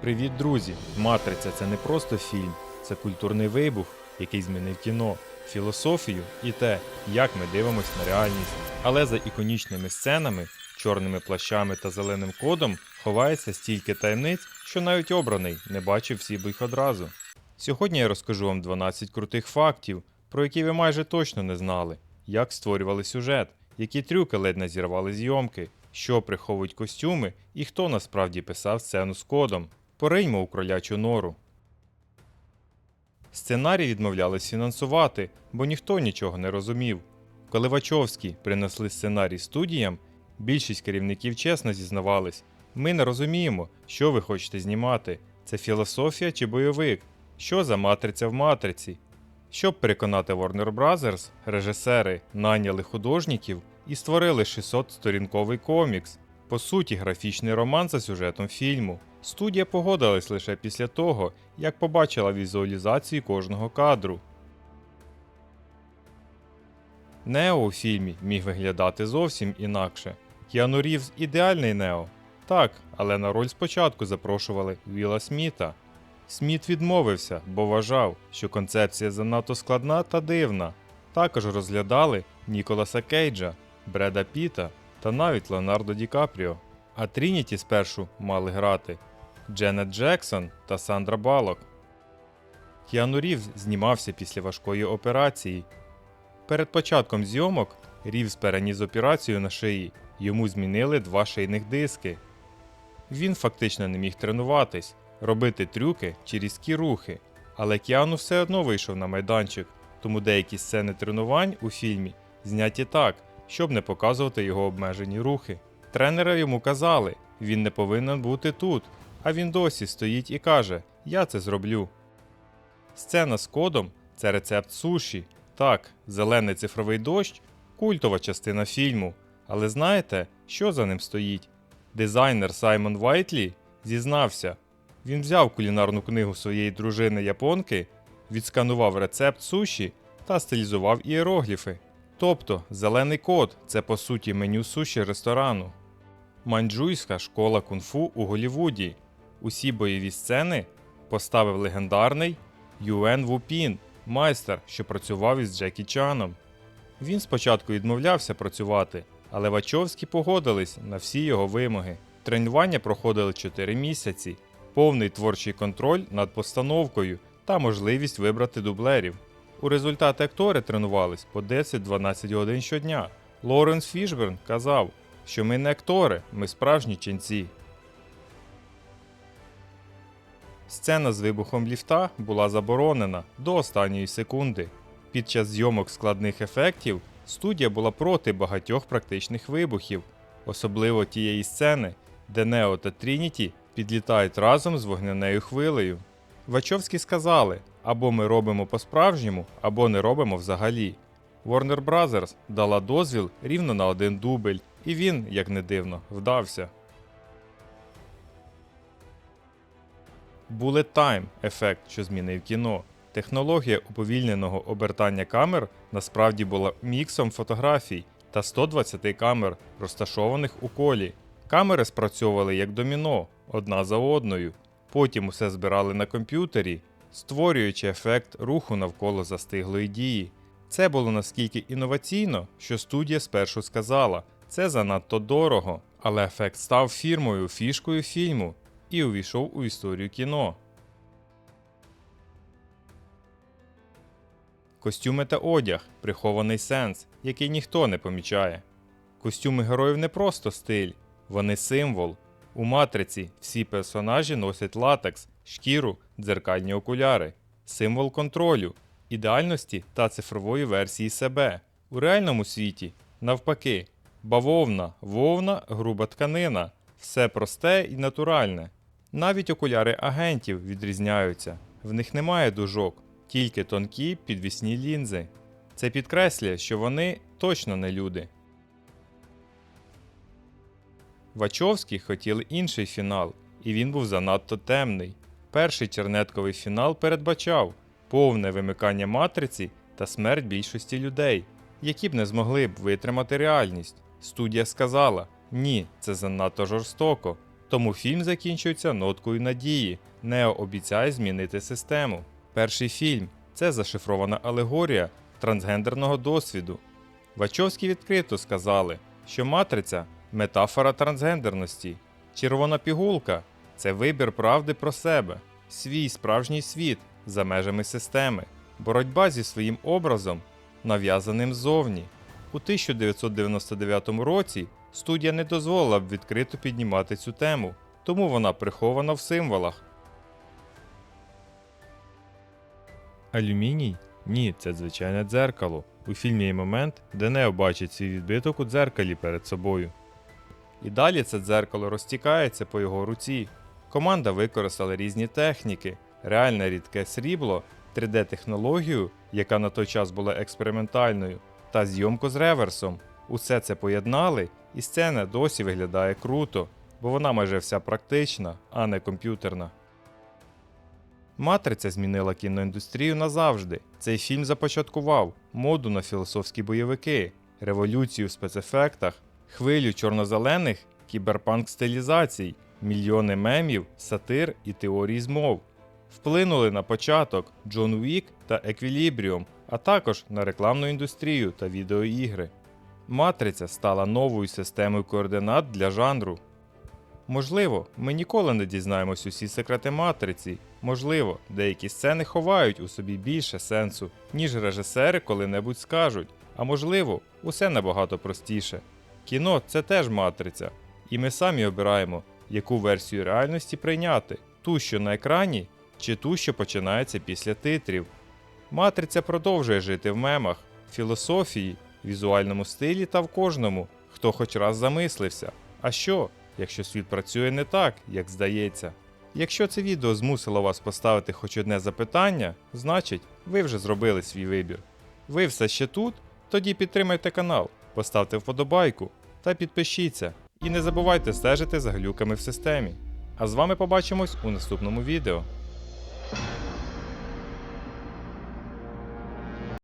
Привіт, друзі! Матриця це не просто фільм, це культурний вибух, який змінив кіно, філософію і те, як ми дивимося на реальність. Але за іконічними сценами, чорними плащами та зеленим кодом ховається стільки таємниць, що навіть обраний не бачив всіх їх одразу. Сьогодні я розкажу вам 12 крутих фактів, про які ви майже точно не знали, як створювали сюжет, які трюки ледь не зірвали зйомки, що приховують костюми і хто насправді писав сцену з кодом. Пориньмо у кролячу нору. Сценарій відмовлялись фінансувати, бо ніхто нічого не розумів. Коли Вачовські принесли сценарій студіям, більшість керівників чесно зізнавались: ми не розуміємо, що ви хочете знімати. Це філософія чи бойовик? Що за матриця в матриці? Щоб переконати Warner Bros., режисери найняли художників і створили 600-сторінковий комікс, по суті, графічний роман за сюжетом фільму. Студія погодилась лише після того, як побачила візуалізацію кожного кадру. Нео у фільмі міг виглядати зовсім інакше. Кіану Рівз ідеальний Нео. Так, але на роль спочатку запрошували Віла Сміта. Сміт відмовився, бо вважав, що концепція занадто складна та дивна. Також розглядали Ніколаса Кейджа, Бреда Піта та навіть Леонардо Ді Капріо. А Трініті спершу мали грати Дженет Джексон та Сандра Балок. Кіану Рівз знімався після важкої операції. Перед початком зйомок Рівз переніс операцію на шиї, йому змінили два шийних диски. Він фактично не міг тренуватись, робити трюки чи різкі рухи, але Кіану все одно вийшов на майданчик, тому деякі сцени тренувань у фільмі зняті так, щоб не показувати його обмежені рухи. Тренери йому казали, він не повинен бути тут, а він досі стоїть і каже: Я це зроблю. Сцена з кодом це рецепт суші. Так, зелений цифровий дощ культова частина фільму. Але знаєте, що за ним стоїть? Дизайнер Саймон Вайтлі зізнався, він взяв кулінарну книгу своєї дружини японки, відсканував рецепт суші та стилізував ієрогліфи. Тобто, зелений код це по суті меню суші ресторану. Манджуйська школа кунг-фу у Голлівуді. Усі бойові сцени поставив легендарний Юен Вупін, майстер, що працював із Джекі Чаном. Він спочатку відмовлявся працювати, але Вачовські погодились на всі його вимоги. Тренування проходили 4 місяці, повний творчий контроль над постановкою та можливість вибрати дублерів. У результаті актори тренувались по 10-12 годин щодня. Лоренс Фішберн казав, що ми не актори, ми справжні ченці. Сцена з вибухом ліфта була заборонена до останньої секунди. Під час зйомок складних ефектів студія була проти багатьох практичних вибухів, особливо тієї сцени, де Нео та Трініті підлітають разом з вогняною хвилею. Вачовські сказали: або ми робимо по-справжньому, або не робимо взагалі. Warner Bros. дала дозвіл рівно на один дубль, і він, як не дивно, вдався. Bullet Time – ефект, що змінив кіно. Технологія уповільненого обертання камер насправді була міксом фотографій та 120 камер, розташованих у колі. Камери спрацьовували як доміно, одна за одною. Потім усе збирали на комп'ютері, створюючи ефект руху навколо застиглої дії. Це було наскільки інноваційно, що студія спершу сказала, це занадто дорого, але ефект став фірмою, фішкою фільму і увійшов у історію кіно. Костюми та одяг прихований сенс, який ніхто не помічає. Костюми героїв не просто стиль, вони символ. У матриці всі персонажі носять латекс, шкіру, дзеркальні окуляри, символ контролю, ідеальності та цифрової версії себе. У реальному світі, навпаки, бавовна, вовна, груба тканина, все просте і натуральне. Навіть окуляри агентів відрізняються, в них немає дужок, тільки тонкі підвісні лінзи. Це підкреслює, що вони точно не люди. Вачовські хотіли інший фінал, і він був занадто темний. Перший чернетковий фінал передбачав повне вимикання матриці та смерть більшості людей, які б не змогли б витримати реальність. Студія сказала: ні, це занадто жорстоко. Тому фільм закінчується ноткою надії. Нео обіцяє змінити систему. Перший фільм це зашифрована алегорія трансгендерного досвіду. Вачовські відкрито сказали, що матриця метафора трансгендерності. Червона пігулка це вибір правди про себе, свій справжній світ за межами системи, боротьба зі своїм образом, нав'язаним ззовні. У 1999 році студія не дозволила б відкрито піднімати цю тему, тому вона прихована в символах. Алюміній? Ні, це звичайне дзеркало. У фільмі є момент, де Нео бачить свій відбиток у дзеркалі перед собою. І далі це дзеркало розтікається по його руці. Команда використала різні техніки, реальне рідке срібло, 3D-технологію, яка на той час була експериментальною, та зйомку з реверсом. Усе це поєднали, і сцена досі виглядає круто, бо вона майже вся практична, а не комп'ютерна. Матриця змінила кіноіндустрію назавжди. Цей фільм започаткував моду на філософські бойовики, революцію в спецефектах, хвилю чорно-зелених кіберпанк стилізацій, мільйони мемів, сатир і теорій змов. Вплинули на початок Джон Уік та Еквілібріум, а також на рекламну індустрію та відеоігри. Матриця стала новою системою координат для жанру. Можливо, ми ніколи не дізнаємось усі секрети матриці. Можливо, деякі сцени ховають у собі більше сенсу, ніж режисери коли-небудь скажуть. А можливо, усе набагато простіше. Кіно це теж матриця, і ми самі обираємо, яку версію реальності прийняти: ту, що на екрані, чи ту, що починається після титрів. Матриця продовжує жити в мемах, філософії, візуальному стилі та в кожному, хто хоч раз замислився. А що, якщо світ працює не так, як здається? Якщо це відео змусило вас поставити хоч одне запитання, значить ви вже зробили свій вибір. Ви все ще тут? Тоді підтримайте канал, поставте вподобайку та підпишіться. І не забувайте стежити за глюками в системі. А з вами побачимось у наступному відео.